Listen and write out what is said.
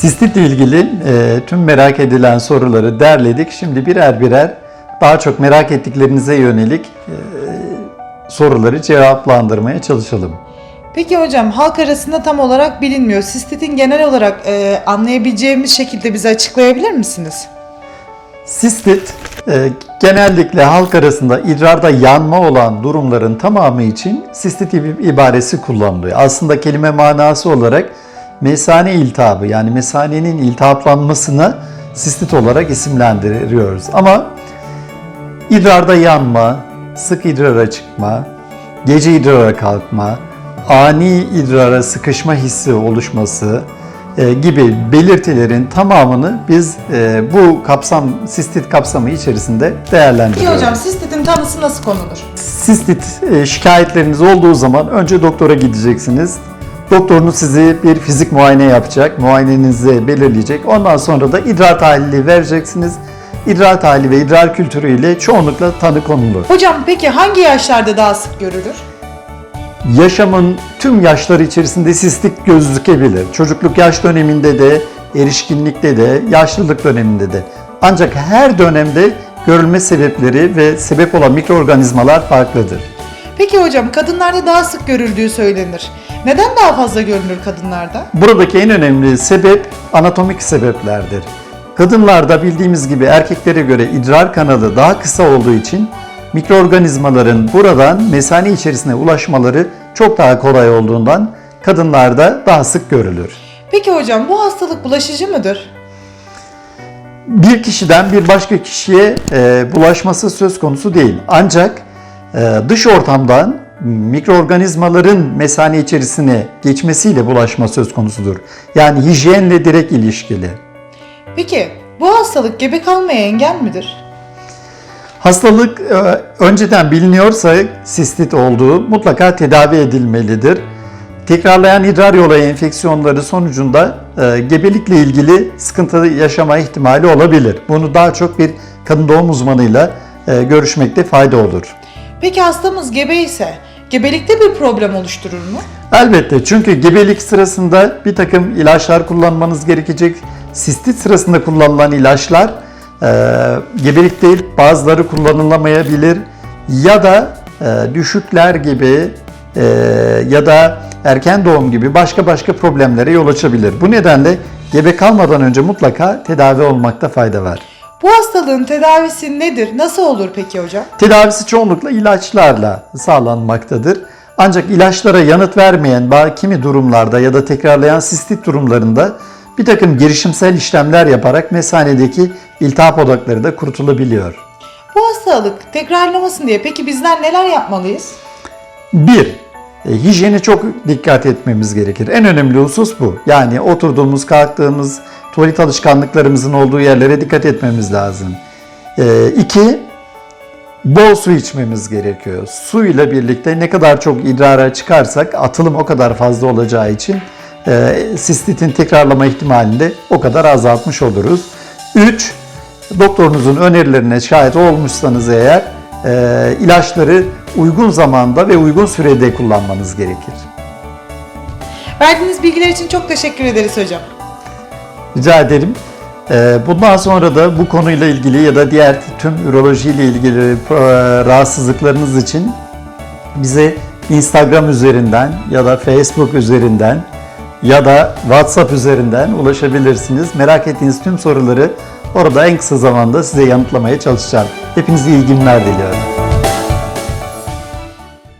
Sistitle ilgili e, tüm merak edilen soruları derledik. Şimdi birer birer daha çok merak ettiklerinize yönelik e, soruları cevaplandırmaya çalışalım. Peki hocam halk arasında tam olarak bilinmiyor. Sistitin genel olarak e, anlayabileceğimiz şekilde bize açıklayabilir misiniz? Sistit e, genellikle halk arasında idrarda yanma olan durumların tamamı için sistit ib- ibaresi kullanılıyor. Aslında kelime manası olarak mesane iltihabı yani mesanenin iltihaplanmasına sistit olarak isimlendiriyoruz. Ama idrarda yanma, sık idrara çıkma, gece idrara kalkma, ani idrara sıkışma hissi oluşması e, gibi belirtilerin tamamını biz e, bu kapsam sistit kapsamı içerisinde Peki değerlendiriyoruz. hocam sistitin tanısı nasıl konulur? Sistit e, şikayetleriniz olduğu zaman önce doktora gideceksiniz. Doktorunuz sizi bir fizik muayene yapacak, muayenenizi belirleyecek. Ondan sonra da idrar tahlili vereceksiniz. İdrar tahlili ve idrar kültürüyle çoğunlukla tanı konulur. Hocam peki hangi yaşlarda daha sık görülür? Yaşamın tüm yaşları içerisinde sistik gözükebilir. Çocukluk yaş döneminde de, erişkinlikte de, yaşlılık döneminde de. Ancak her dönemde görülme sebepleri ve sebep olan mikroorganizmalar farklıdır. Peki hocam kadınlarda daha sık görüldüğü söylenir. Neden daha fazla görünür kadınlarda? Buradaki en önemli sebep anatomik sebeplerdir. Kadınlarda bildiğimiz gibi erkeklere göre idrar kanalı daha kısa olduğu için mikroorganizmaların buradan mesane içerisine ulaşmaları çok daha kolay olduğundan kadınlarda daha sık görülür. Peki hocam bu hastalık bulaşıcı mıdır? Bir kişiden bir başka kişiye e, bulaşması söz konusu değil. Ancak dış ortamdan mikroorganizmaların mesane içerisine geçmesiyle bulaşma söz konusudur. Yani hijyenle direkt ilişkili. Peki bu hastalık gebe kalmaya engel midir? Hastalık e, önceden biliniyorsa sistit olduğu mutlaka tedavi edilmelidir. Tekrarlayan idrar yolu enfeksiyonları sonucunda e, gebelikle ilgili sıkıntı yaşama ihtimali olabilir. Bunu daha çok bir kadın doğum uzmanıyla e, görüşmekte fayda olur. Peki hastamız gebe ise gebelikte bir problem oluşturur mu? Elbette çünkü gebelik sırasında bir takım ilaçlar kullanmanız gerekecek. Sistit sırasında kullanılan ilaçlar e, gebelik değil bazıları kullanılamayabilir ya da e, düşükler gibi e, ya da erken doğum gibi başka başka problemlere yol açabilir. Bu nedenle gebe kalmadan önce mutlaka tedavi olmakta fayda var. Bu hastalığın tedavisi nedir? Nasıl olur peki hocam? Tedavisi çoğunlukla ilaçlarla sağlanmaktadır. Ancak ilaçlara yanıt vermeyen kimi durumlarda ya da tekrarlayan sistit durumlarında bir takım girişimsel işlemler yaparak mesanedeki iltihap odakları da kurtulabiliyor. Bu hastalık tekrarlamasın diye peki bizler neler yapmalıyız? Bir, e, hijyene çok dikkat etmemiz gerekir. En önemli husus bu. Yani oturduğumuz, kalktığımız, tuvalet alışkanlıklarımızın olduğu yerlere dikkat etmemiz lazım. E, iki, bol su içmemiz gerekiyor. Su ile birlikte ne kadar çok idrara çıkarsak atılım o kadar fazla olacağı için e, sistitin tekrarlama ihtimalini de o kadar azaltmış oluruz. 3. Doktorunuzun önerilerine şahit olmuşsanız eğer e, ilaçları uygun zamanda ve uygun sürede kullanmanız gerekir. Verdiğiniz bilgiler için çok teşekkür ederiz hocam. Rica ederim. Ee, Bundan sonra da bu konuyla ilgili ya da diğer tüm ürolojiyle ilgili e, rahatsızlıklarınız için bize Instagram üzerinden ya da Facebook üzerinden ya da WhatsApp üzerinden ulaşabilirsiniz. Merak ettiğiniz tüm soruları orada en kısa zamanda size yanıtlamaya çalışacağım. Hepinize iyi günler diliyorum.